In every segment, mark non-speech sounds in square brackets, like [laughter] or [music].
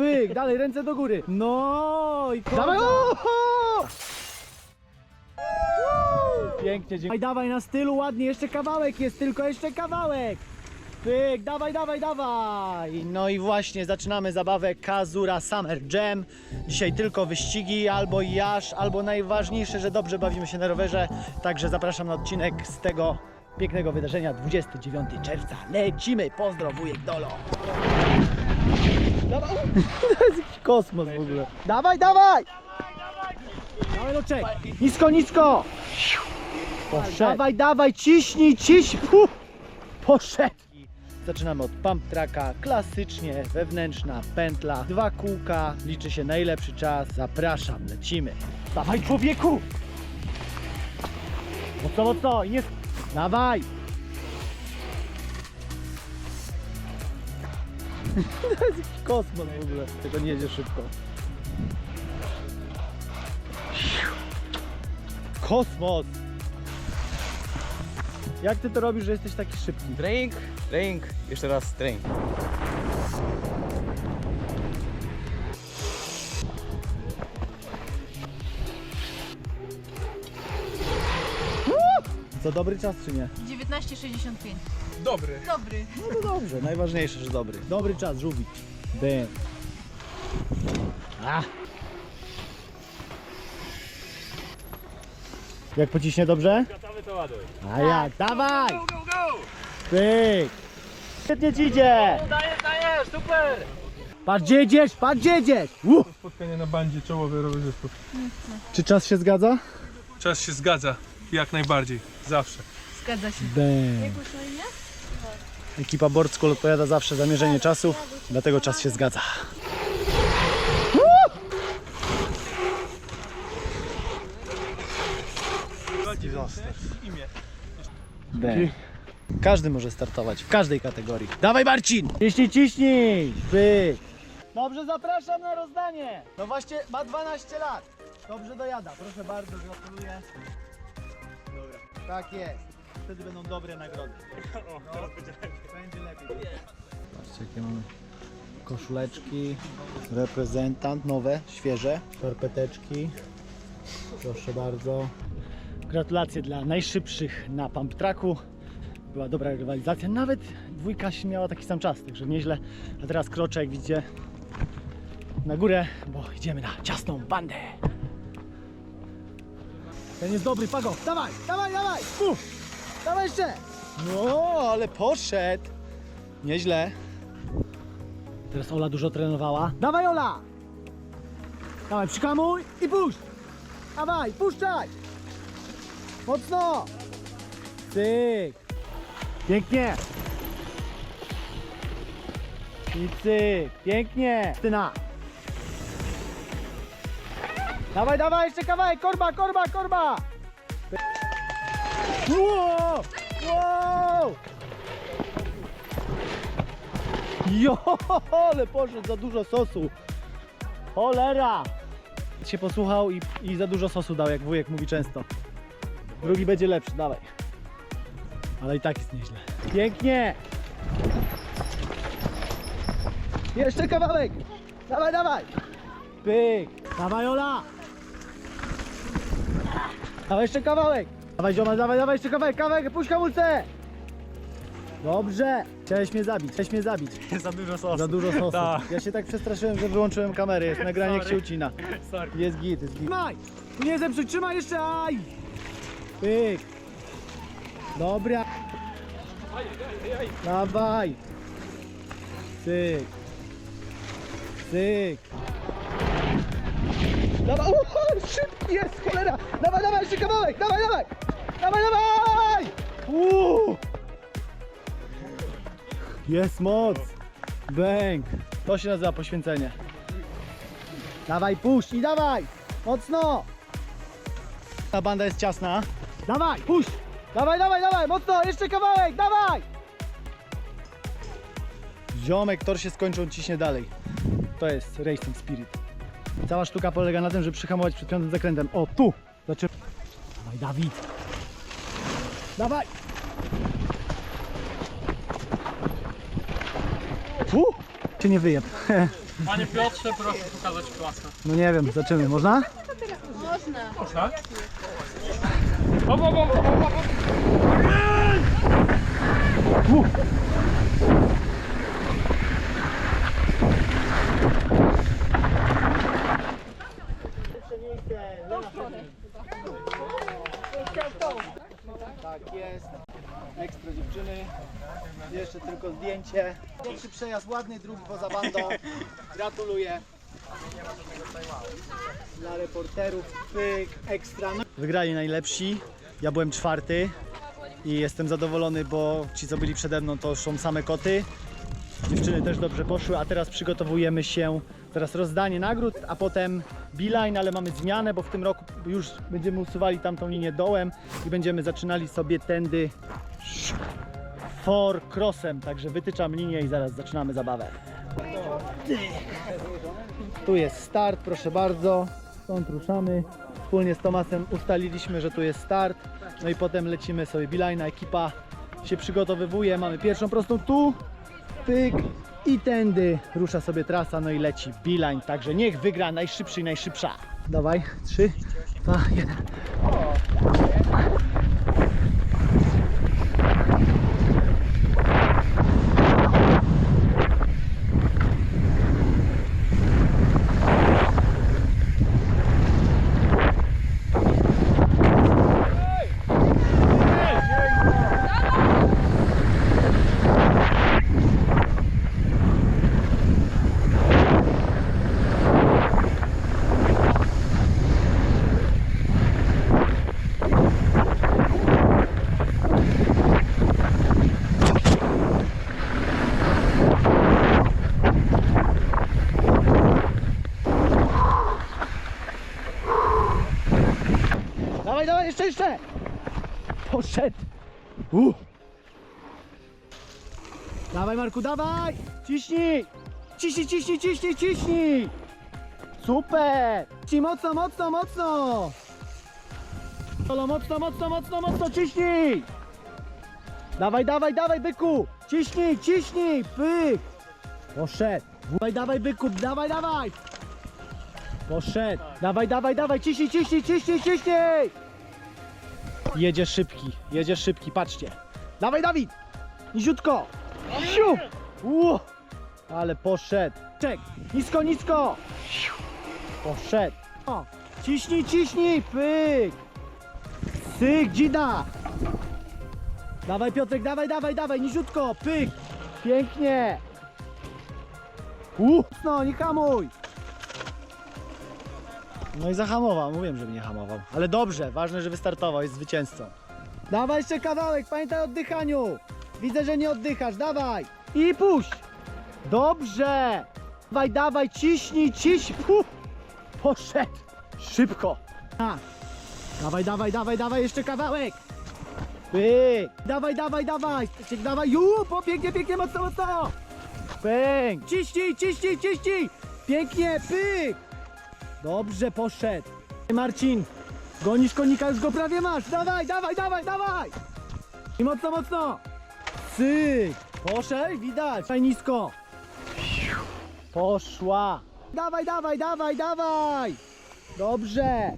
pyk, dalej, ręce do góry. No i Dawaj, o! Pięknie, dziękuję. Dawaj, dawaj, na stylu, ładnie, jeszcze kawałek jest, tylko jeszcze kawałek. Pyk, dawaj, dawaj, dawaj. No i właśnie zaczynamy zabawę Kazura Summer Jam. Dzisiaj tylko wyścigi, albo jasz, albo najważniejsze, że dobrze bawimy się na rowerze. Także zapraszam na odcinek z tego pięknego wydarzenia 29 czerwca. Lecimy, pozdro wujek Dolo. [laughs] To jest jakiś kosmos w ogóle. Dawaj, dawaj! Dawaj, Loczek. Nisko, nisko! Poszedł. Dawaj, dawaj, ciśnij, ciśnij! Puh. Poszedł! Zaczynamy od pump tracka, klasycznie wewnętrzna pętla, dwa kółka, liczy się najlepszy czas, zapraszam, lecimy. Dawaj człowieku! Mocno, mocno i nie... Dawaj! [laughs] to jest jakiś kosmos w ogóle, tego nie jedzie szybko. Kosmos! Jak ty to robisz, że jesteś taki szybki? Drink, drink, jeszcze raz drink. Co dobry czas czy nie? 19,65. Dobry. Dobry. No to dobrze, najważniejsze, że dobry. Dobry czas, żółwik. Bam. A. Jak pociśnie dobrze? Gotowy to ładuj. A jak? Dawaj! Go, go, go! Pyk! Świetnie ci idzie! Dajesz, dajesz, super! Patrz gdzie jedziesz, patrz gdzie jedziesz! Uh. Spotkanie na bandzie czołowych rowerzystów. Czy czas się zgadza? Czas się zgadza, jak najbardziej, zawsze. Zgadza się. Bam. Ekipa Board School odpowiada zawsze za mierzenie czasów, dlatego czas się zgadza. Każdy może startować w każdej kategorii. Dawaj Marcin! Ciśnij, ciśnij! Pyk. Dobrze, zapraszam na rozdanie. No właśnie, ma 12 lat. Dobrze dojada. Proszę bardzo, gratuluję. Dobra. Tak jest. Wtedy będą dobre nagrody. [laughs] No, będzie lepiej. Patrzcie, jakie mamy koszuleczki. Reprezentant, nowe, świeże. Skarpeteczki. Proszę bardzo. Gratulacje dla najszybszych na pump tracku. Była dobra rywalizacja. Nawet dwójka się miała taki sam czas, także nieźle. A teraz kroczę, jak widzicie, na górę, bo idziemy na ciasną bandę. Ten jest dobry, Pago. Dawaj, dawaj, dawaj! Uf! Dawaj jeszcze! No, ale poszedł. Nieźle. Teraz Ola dużo trenowała. Dawaj, Ola! Dawaj, przykamuj i puść! Dawaj, puszczaj! Mocno! Cyk! Pięknie! I cyk! Pięknie! Tyna! Dawaj, dawaj, jeszcze kawałek! Korba, korba, korba! Wow! Wow! Jo, ale poszedł za dużo sosu. Cholera! Się posłuchał i, i za dużo sosu dał, jak wujek mówi często. Drugi będzie lepszy, dawaj. Ale i tak jest nieźle. Pięknie! Jeszcze kawałek! Dawaj, dawaj! Pyk! Dawaj, Ola! Dawaj jeszcze kawałek! Dawaj, zioma, dawaj, dawaj jeszcze kawałek, kawałek, puść hamulce! Dobrze! Chciałeś mnie zabić, chciałeś mnie zabić. [laughs] Za dużo sosu. Za dużo sosu. Tak. Ja się tak przestraszyłem, że wyłączyłem kamerę. Jest nagranie, jak się ucina. Sorry. Jest git, jest git. Trzymaj! Nie zepsuj, trzymaj jeszcze, aj! Pyk! Dobra! Dawaj! Cyk! Cyk! Dawaj! O, szybki jest, cholera! Dawaj, dawaj, jeszcze kawałek! Dawaj, dawaj! Dawaj, dawaj! Uuu! Jest moc! Bęk! To się nazywa poświęcenie. Dawaj, puść i dawaj! Mocno! Ta banda jest ciasna. Dawaj, puść! Dawaj, dawaj, dawaj, mocno, jeszcze kawałek, dawaj! Ziomek, tor się skończył, ciśnie dalej. To jest Racing Spirit. Cała sztuka polega na tym, żeby przyhamować przed piątym zakrętem. O, tu! Znaczy... Dawaj, Dawid! Dawaj! Tu! Cię nie wyjeb. [laughs] Panie Piotrze, proszę pokazać klasę. No nie wiem, zobaczymy. Można? Można? O, o, o, o, o, o. Tak jest. Ekstra dziewczyny. Jeszcze tylko zdjęcie. Pierwszy przejazd ładny, drugi poza bandą. [laughs] Gratuluję. Dla reporterów. Pyk, ekstra. Wygrali najlepsi. Ja byłem czwarty i jestem zadowolony, bo ci co byli przede mną to są same koty. Dziewczyny też dobrze poszły, a teraz przygotowujemy się teraz rozdanie nagród, a potem beeline, ale mamy zmianę, bo w tym roku już będziemy usuwali tamtą linię dołem i będziemy zaczynali sobie tędy for crossem, także wytyczam linię i zaraz zaczynamy zabawę. Tu jest start, proszę bardzo. Stąd ruszamy. Wspólnie z Tomasem ustaliliśmy, że tu jest start. No i potem lecimy sobie beeline, ekipa się przygotowywuje. Mamy pierwszą prostą tu, pyk i tędy rusza sobie trasa, no i leci bilań, także niech wygra najszybszy i najszybsza. Dawaj, 3, 2, 1. jeszcze, jeszcze! Poszedł! Uh. Dawaj Marku, dawaj! Ciśnij! Ciśnij, ciśnij, ciśnij, ciśnij! Super! Ci mocno, mocno, mocno! Solo, mocno, mocno, mocno, mocno, ciśnij! Dawaj, dawaj, dawaj, byku! Ciśnij, ciśnij! Pyk! Poszedł! Dawaj, dawaj, byku, dawaj, dawaj! Poszedł! Dawaj, dawaj, dawaj, ciśnij, ciśnij, ciśnij, ciśnij! Jedzie szybki, jedzie szybki, patrzcie. Dawaj, Dawid! Niziutko! Ale poszedł. Czek! Nisko, nisko! Poszedł. O! Ciśnij, ciśnij! Pyk! Syk, dzida! Dawaj Piotrek, dawaj, dawaj, dawaj, niziutko! Pyk! Pięknie! Uh! No, nie hamuj! No i zahamował, mówiłem, żeby nie hamował. Ale dobrze, ważne, że wystartował, jest zwycięzcą. Dawaj jeszcze kawałek, pamiętaj o oddychaniu. Widzę, że nie oddychasz, dawaj. I puść. Dobrze. Dawaj, dawaj, ciśnij, ciśnij. Puh. Poszedł. Szybko. A. Dawaj, dawaj, dawaj, dawaj, jeszcze kawałek. Pyk. Dawaj, dawaj, dawaj. Stasiek, dawaj. Ju, po, pięknie, pięknie, mocno, mocno. Pęk. Ciśnij, ciśnij, ciśnij. Pięknie, pyk. Dobrze, poszedł. Marcin, gonisz konika, już go prawie masz. Dawaj, dawaj, dawaj, dawaj. I mocno, mocno. Syk. Poszedł, widać. Daj nisko. Poszła. Dawaj, dawaj, dawaj, dawaj. Dobrze.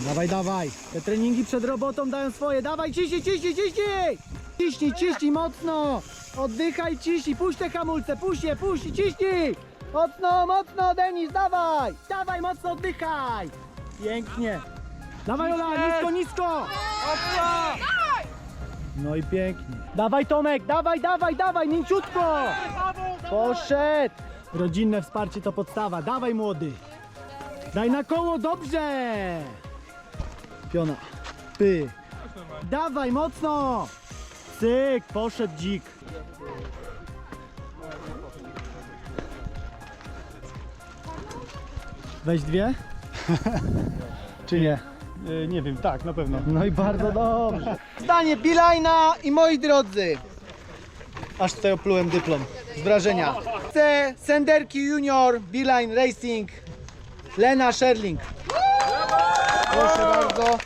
Dawaj, dawaj. Te treningi przed robotą dają swoje. Dawaj, ciśnij, ciśnij, ciśnij. Ciśnij, ciśnij mocno. Oddychaj, ciśnij. Puść te hamulce, puść je, puść i ciśnij. Mocno, mocno, Denis, dawaj. Dawaj, mocno oddychaj. Pięknie. Dawaj, Ola, nisko, nisko. No i pięknie. Dawaj Tomek, dawaj, dawaj, dawaj, mięciutko. Poszedł. Rodzinne wsparcie to podstawa. Dawaj młody. Daj na koło, dobrze. Piona. Py. Dawaj mocno. Cyk, poszedł dzik. Weź dwie? [laughs] Czy nie? nie wiem, tak, na pewno. No i bardzo dobrze. Zdanie Bilajna i moi drodzy. Aż tutaj oplułem dyplom z wrażenia. C. Senderki Junior, Beeline Racing, Lena Sherling. Proszę bardzo.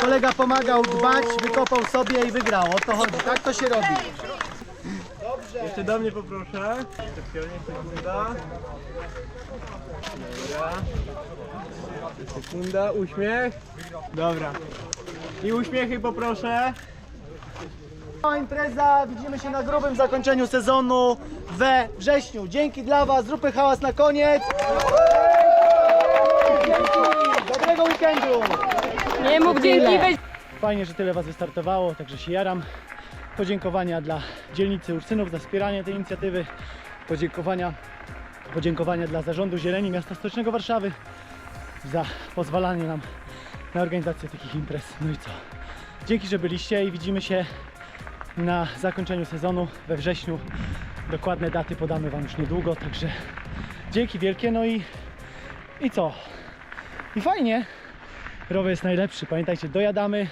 kolega pomagał dbać, wykopał sobie i wygrał. O to chodzi, tak to się robi. Jeszcze do mnie poproszę. Sekunda. Dobra. Sekunda, uśmiech. Dobra. I uśmiechy poproszę. No, impreza, widzimy się na grubym zakończeniu sezonu we wrześniu. Dzięki dla Was, zróbmy hałas na koniec. Dzięki, dobrego weekendu. Nie mów dzięki, weź Fajnie, że tyle Was wystartowało, także się jaram. Podziękowania dla dzielnicy Ursynów za wspieranie tej inicjatywy. Podziękowania, podziękowania dla Zarządu Zieleni Miasta Stołecznego Warszawy za pozwalanie nam na organizację takich imprez. No i co? Dzięki, że byliście i widzimy się na zakończeniu sezonu we wrześniu. Dokładne daty podamy Wam już niedługo, także dzięki wielkie. No i, i co? I fajnie. Rower jest najlepszy. Pamiętajcie, dojadamy.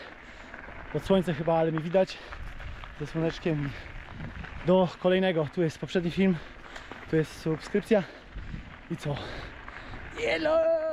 Pod słońce chyba, ale mi widać. Ze słoneczkiem. Do kolejnego. Tu jest poprzedni film. Tu jest subskrypcja. I co? Yellow!